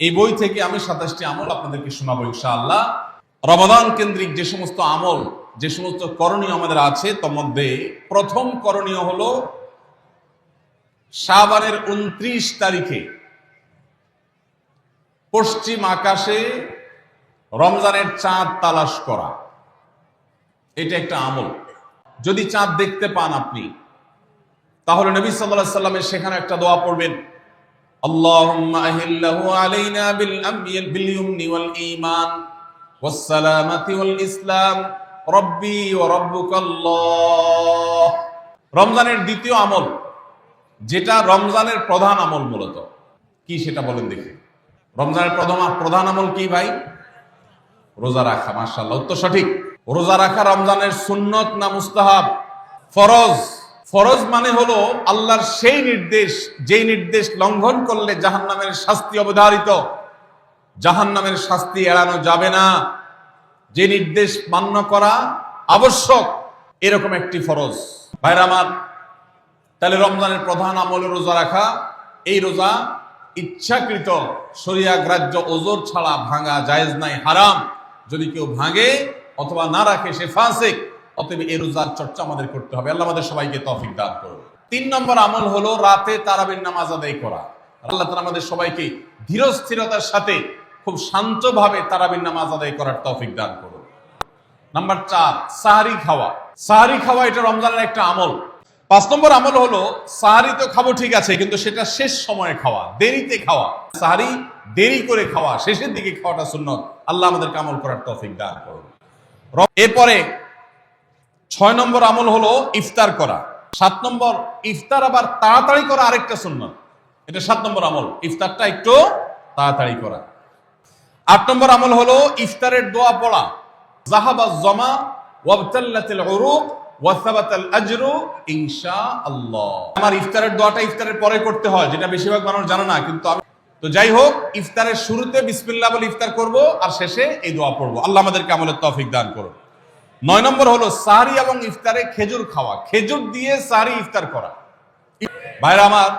এই বই থেকে আমি সাতাশটি আমল আপনাদেরকে শোনাবো ইনশাআল্লাহ। রমাদান কেন্দ্রিক যে সমস্ত আমল, যে সমস্ত করণীয় আমাদের আছে, তার মধ্যে প্রথম করণীয় হলো শাবানের উনত্রিশ তারিখে পশ্চিম আকাশে রমজানের চাঁদ তালাশ করা। এটা একটা আমল। যদি চাঁদ দেখতে পান আপনি, তাহলে নবী সাল্লাল্লাহু সাল্লামের সেখানে একটা দোয়া পড়বেন। اللهم أهله علينا بالأمن باليمن والإيمان والسلامة والإسلام ربي وربك الله রমজানের দ্বিতীয় আমল যেটা রমজানের প্রধান আমল মূলত কি সেটা বলেন দেখি রমজানের প্রথম প্রধান আমল কি ভাই রোজা রাখা মার্শাল্লাহ উত্তর সঠিক রোজা রাখা রমজানের সুন্নত না মুস্তাহাব ফরজ ফরজ মানে হলো আল্লাহর সেই নির্দেশ, যেই নির্দেশ লঙ্ঘন করলে জাহান্নামের শাস্তি অবধারিত। জাহান্নামের শাস্তি এড়ানো যাবে না। যে নির্দেশ মান্য করা আবশ্যক, এরকম একটি ফরজ। ভাইরা আমার, তাহলে রমজানের প্রধান আমল রোজা রাখা, এই রোজা ইচ্ছাকৃত শরিয়া গ্রাহ্য ওজোর ছাড়া ভাঙা জায়েজ নাই, হারাম। যদি কেউ ভাঙে অথবা না রাখে, সে ফাসেক। অতএব এই রোজার চর্চা আমাদের করতে হবে। আল্লাহ আমাদের সবাইকে তৌফিক দান করুন। তিন নম্বর আমল হলো রাতে তারাবির নামাজ আদায় করা। আল্লাহ তাআলা আমাদের সবাইকে ধীর স্থিরতার সাথে খুব শান্তভাবে তারাবির নামাজ আদায় করার তৌফিক দান করুন। নাম্বার চার, সাহারি খাওয়া। সাহারি খাওয়া এটা রমজানের একটা আমল। পাঁচ নম্বর আমল হলো, সাহারি তো খাব ঠিক আছে, কিন্তু সেটা শেষ সময়ে খাওয়া, দেরিতে খাওয়া। সাহারি দেরি করে খাওয়া, শেষের দিকে খাওয়াটা সুন্নত। আল্লাহ আমাদেরকে আমল করার তৌফিক দান করুন। এরপরে ছয় নম্বর আমল হলো ইফতার করা। সাত নম্বর ইফতার আবার তাড়াতাড়ি করা আরেকটা সুন্নত। এটা সাত নম্বর আমল। ইফতারটা একটু তাড়াতাড়ি করা। আট নম্বর আমল হলো ইফতারের দোয়া পড়া। জাহাবা জমা, ওয়াবতাল্লাতিল উরুক আজরু, ইনশাআল্লাহ। আমার ইফতারের দোয়াটা ইফতারের পরে করতে হয়, যেটা বেশিরভাগ মানুষ জানে না, কিন্তু আমি তো যাই হোক, ইফতারের শুরুতে বিসমিল্লাহ বলে ইফতার করব, আর শেষে এই দোয়া পড়ব। আল্লাহ আমাদেরকে আমলের তৌফিক দান করুন। নয় নম্বর হলো সাহারি এবং ইফতারে খেজুর খাওয়া। খেজুর দিয়ে সাহারি ইফতার করা। ভাইরা আমার,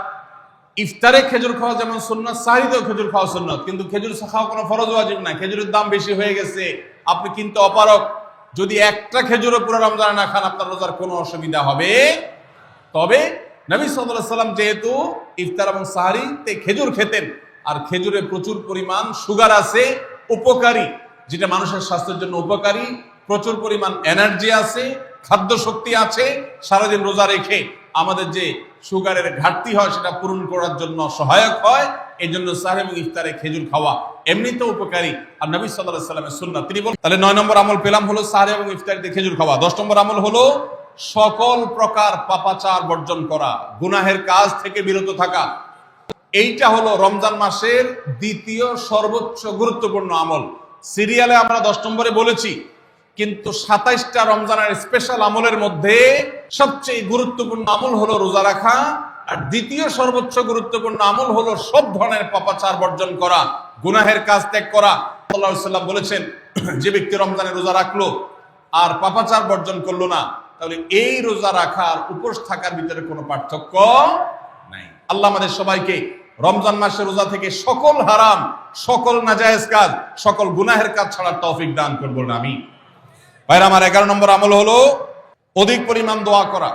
ইফতারে খেজুর খাওয়া যেমন সুন্নত সাহারিতেও খেজুর খাওয়া সুন্নত। কিন্তু খেজুর খাওয়া কোনো ফরজ ওয়াজিব না খেজুরের দাম বেশি হয়ে গেছে। আপনি কিন্তু অপারক যদি একটা খেজুরও পুরো রমজানে না খান, আপনার রোজার কোনো অসুবিধা হবে। তবে নবী সাল্লাল্লাহু সাল্লাম যেহেতু ইফতার এবং সাহারিতে খেজুর খেতেন, আর খেজুরে প্রচুর পরিমাণ সুগার আছে, উপকারী, যেটা মানুষের স্বাস্থ্যের জন্য উপকারী প্রচুর পরিমাণ এনার্জি আছে খাদ্য শক্তি আছে, সারাদিন রোজা রেখে আমাদের যে সুগারের ঘাটতি হয় সেটা পূরণ করার জন্য সহায়ক হয়, এই জন্য সাহেব এবং ইফতারে খেজুর খাওয়া এমনিতেও উপকারী। আর নবী সাল্লাহ সাল্লামের সুন্নাত তিনি বলেন, তাহলে নয় নম্বর আমল পেলাম হলো সাহেব এবং ইফতারিতে খেজুর খাওয়া। দশ নম্বর আমল হলো সকল প্রকার পাপাচার বর্জন করা, গুনাহের কাজ থেকে বিরত থাকা। এইটা হলো রমজান মাসের দ্বিতীয় সর্বোচ্চ গুরুত্বপূর্ণ আমল। সিরিয়ালে আমরা দশ নম্বরে বলেছি কিন্তু সাতাইশটা রমজানের স্পেশাল আমলের মধ্যে সবচেয়ে গুরুত্বপূর্ণ আমল হলো রোজা রাখা, আর দ্বিতীয় সর্বোচ্চ গুরুত্বপূর্ণ আমল হলো সব ধরনের পাপাচার বর্জন করা, গুনাহের কাজ ত্যাগ করা। আল্লাহ সাল্লাম বলেছেন, যে ব্যক্তি রমজানে রোজা রাখল আর পাপাচার বর্জন করল না, তাহলে এই রোজা রাখার উপোস থাকার ভিতরে কোনো পার্থক্য নাই। আল্লাহ আমাদের সবাইকে রমজান মাসের রোজা থেকে সকল হারাম, সকল নাজায়েজ কাজ, সকল গুনাহের কাজ ছাড়ার তৌফিক দান করব না আমি ভাইরা, আমার এগারো নম্বর আমল হলো অধিক পরিমাণ দোয়া করা।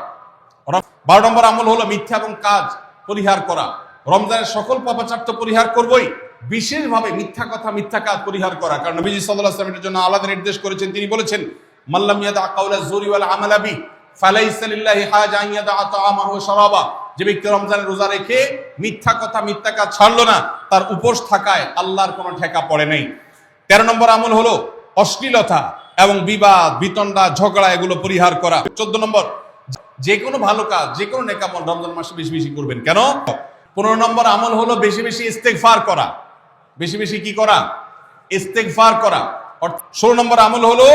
বারো নম্বর আমল হলো মিথ্যা এবং কাজ পরিহার করা। রমজানের সকল পাপাচার তো পরিহার করবই, বিশেষভাবে মিথ্যা কথা, মিথ্যা কাজ পরিহার করা। কারণ নবীজি সাল্লাল্লাহু আলাইহি জন্য আলাদা নির্দেশ করেছেন। তিনি বলেছেন মাল্লাম ইয়াদা কাউলা জুরি ওয়াল আমালা বি ফালাইসা লিল্লাহি হাজা ইয়াদা তাআমাহু ওয়া শারাবা। যে ব্যক্তি রমজানের রোজা রেখে মিথ্যা কথা, মিথ্যা কাজ ছাড়লো না, তার উপোস থাকায় আল্লাহর কোনো ঠেকা পড়ে নেই। তেরো নম্বর আমল হলো অশ্লীলতা। এবং বিবাদ, বিতণ্ডা, ঝগড়া এগুলো পরিহার করা। চোদ্দ নম্বর, যে কোনো ভালো কাজ, যে কোনো নেকামল রমজান মাসে বেশি বেশি করবেন। কেন? পনেরো নম্বর আমল হলো বেশি বেশি ইস্তেগফার করা। বেশি বেশি কি করা? ইস্তেগফার করা। ষোলো নম্বর আমল হলো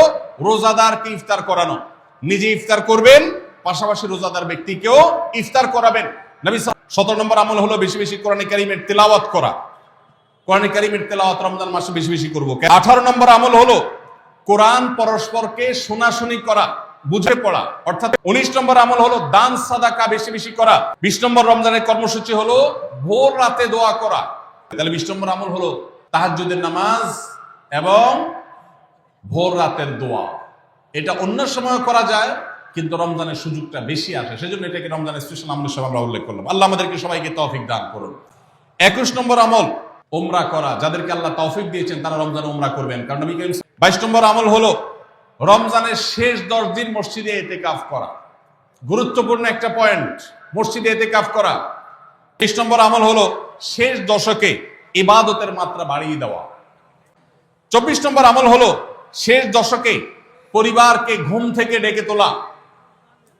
রোজাদারকে ইফতার করানো। নিজে ইফতার করবেন, পাশাপাশি রোজাদার ব্যক্তিকেও ইফতার করাবেন। সতেরো নম্বর আমল হলো বেশি বেশি কোরআন কারিমের তেলাওয়াত করা। কোরআন কারিমের তেলাওয়াত রমজান মাসে বেশি বেশি করব। আঠারো নম্বর আমল হলো কোরআন পরস্পরকে শোনাশুনি করা, বুঝে পড়া। অর্থাৎ উনিশ নম্বর আমল হলো দান, সাদাকা বেশি বেশি করা। বিশ নম্বর রমজানের কর্মসূচি হলো ভোর রাতে দোয়া করা। তাহলে বিশ নম্বর আমল হলো তাহাজ্জুদের নামাজ এবং ভোর রাতের দোয়া। এটা অন্য সময় করা যায়, কিন্তু রমজানের সুযোগটা বেশি আসে। সেজন্য এটাকে রমজানের স্পেশাল আমল হিসেবে আমরা উল্লেখ করলাম। আল্লাহ আমাদেরকে সবাইকে তৌফিক দান করুন। একুশ নম্বর আমল ওমরা করা। যাদেরকে আল্লাহ তৌফিক দিয়েছেন, তারা রমজান ওমরা করবেন। কারণ করিম বাইশ নম্বর আমল হলো রমজানের শেষ দশ দিন মসজিদে এতে কাফ করা। গুরুত্বপূর্ণ একটা পয়েন্ট মসজিদে এতে কাফ করা। তেইশ নম্বর আমল হলো শেষ দশকে ইবাদতের মাত্রা বাড়িয়ে দেওয়া। চব্বিশ নম্বর আমল হলো শেষ দশকে পরিবারকে ঘুম থেকে ডেকে তোলা।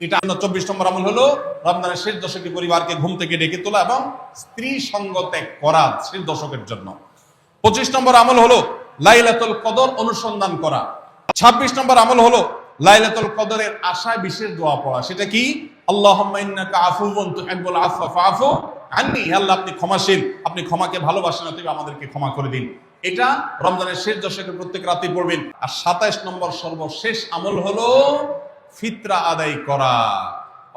এটা চব্বিশ নম্বর আমল হলো রমজানের শেষ দশকে পরিবারকে ঘুম থেকে ডেকে তোলা এবং স্ত্রী সঙ্গ ত্যাগ করা শেষ দশকের জন্য। পঁচিশ নম্বর আমল হলো লাইলাতুল কদর অনুসন্ধান করা। ছাব্বিশ নম্বর আমল হলো লাইলাতুল কদরের আশায় বিশেষ দোয়া পড়া। সেটা কি? আল্লাহ, আপনি ক্ষমাশীল। আপনি ক্ষমাকে ভালোবাসেন, অতএব আমাদেরকে ক্ষমা করে দিন। এটা রমজানের শেষ দশকে প্রত্যেক রাতে পড়বেন। আর সাতাইশ নম্বর সর্বশেষ আমল হলো ফিতরা আদায় করা।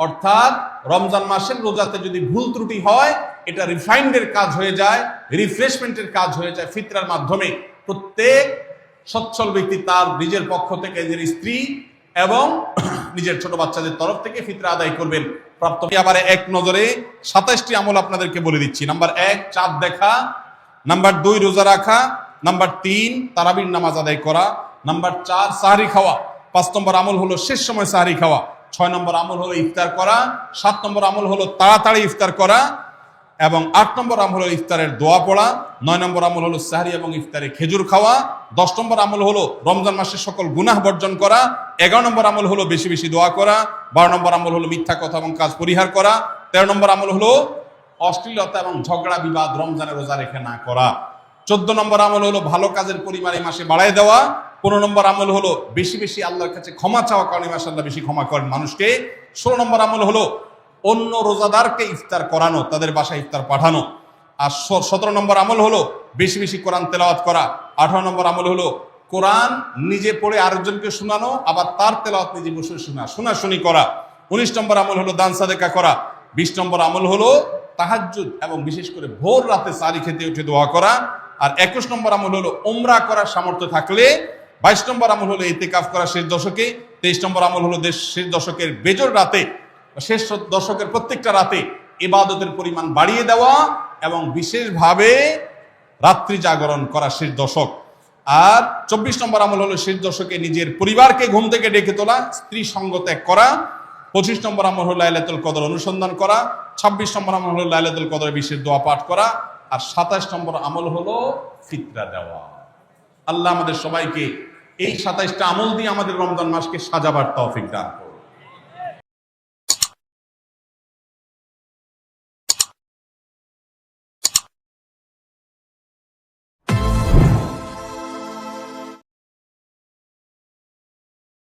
অর্থাৎ রমজান মাসের রোজাতে যদি ভুল ত্রুটি হয়, এটা রিফাইন্ডের কাজ হয়ে যায়, রিফ্রেশমেন্টের কাজ হয়ে যায় ফিতরার মাধ্যমে। প্রত্যেক সচ্ছল ব্যক্তি তার নিজের পক্ষ থেকে নিজের স্ত্রী এবং নিজের ছোট বাচ্চাদের তরফ থেকে ফিতরা আদায় করবেন। প্রাপ্ত আবার এক নজরে সাতাশটি আমল আপনাদেরকে বলে দিচ্ছি। নাম্বার এক, চাঁদ দেখা। নাম্বার দুই, রোজা রাখা। নাম্বার তিন, তারাবির নামাজ আদায় করা। নাম্বার চার, সাহারি খাওয়া। পাঁচ নম্বর আমল হলো শেষ সময় সাহারি খাওয়া। ছয় নম্বর আমল হলো ইফতার করা। সাত নম্বর আমল হলো তাড়াতাড়ি ইফতার করা। এবং আট নম্বর আমল হলো ইফতারের দোয়া পড়া, নয় নম্বর আমল হলো সাহারি এবং ইফতারে খেজুর খাওয়া, দশ নম্বর আমল হলো রমজান মাসের সকল গুনাহ বর্জন করা, এগারো নম্বর আমল হলো বেশি বেশি দোয়া করা, বারো নম্বর আমল হলো মিথ্যা কথা এবং কাজ পরিহার করা, তেরো নম্বর আমল হলো অশ্লীলতা এবং ঝগড়া বিবাদ রমজানে রোজা রেখে না করা, চোদ্দ নম্বর আমল হলো ভালো কাজের পরিমাণ এই মাসে বাড়ায় দেওয়া, পনেরো নম্বর আমল হলো বেশি বেশি আল্লাহর কাছে ক্ষমা চাওয়া কারণে মাসে আল্লাহ বেশি ক্ষমা করেন মানুষকে, ষোলো নম্বর আমল হলো অন্য রোজাদারকে ইফতার করানো, তাদের বাসায় ইফতার পাঠানো। আর সতেরো নম্বর আমল হলো বেশি বেশি কোরআন তেলাওয়াত করা। আঠারো নম্বর আমল হলো কোরআন নিজে পড়ে আরেকজনকে শোনানো, আবার তার তেলাওয়াত নিজে বসে শোনা, শোনাশুনি করা। উনিশ নম্বর আমল হলো দান সাদেকা করা। বিশ নম্বর আমল হলো তাহাজ্জুদ এবং বিশেষ করে ভোর রাতে সারি খেতে উঠে দোয়া করা। আর একুশ নম্বর আমল হলো ওমরা করার সামর্থ্য থাকলে। বাইশ নম্বর আমল হলো ইতেকাফ করা শেষ দশকে। তেইশ নম্বর আমল হলো দেশ শেষ দশকের বেজর রাতে শেষ দশকের প্রত্যেকটা রাতে ইবাদতের পরিমাণ বাড়িয়ে দেওয়া এবং বিশেষভাবে রাত্রি জাগরণ করা শেষ দশক আর চব্বিশ নম্বর আমল হলো শেষ দশকে নিজের পরিবারকে ঘুম থেকে ডেকে তোলা, স্ত্রী সঙ্গ ত্যাগ করা, পঁচিশ নম্বর আমল হলো লাইলাতুল কদর অনুসন্ধান করা, ছাব্বিশ নম্বর আমল হলো লাইলাতুল কদর বিশেষ দোয়া পাঠ করা, আর সাতাশ নম্বর আমল হলো ফিতরা দেওয়া আল্লাহ আমাদের সবাইকে এই সাতাইশটা আমল দিয়ে আমাদের রমজান মাসকে সাজাবার তৌফিক দান।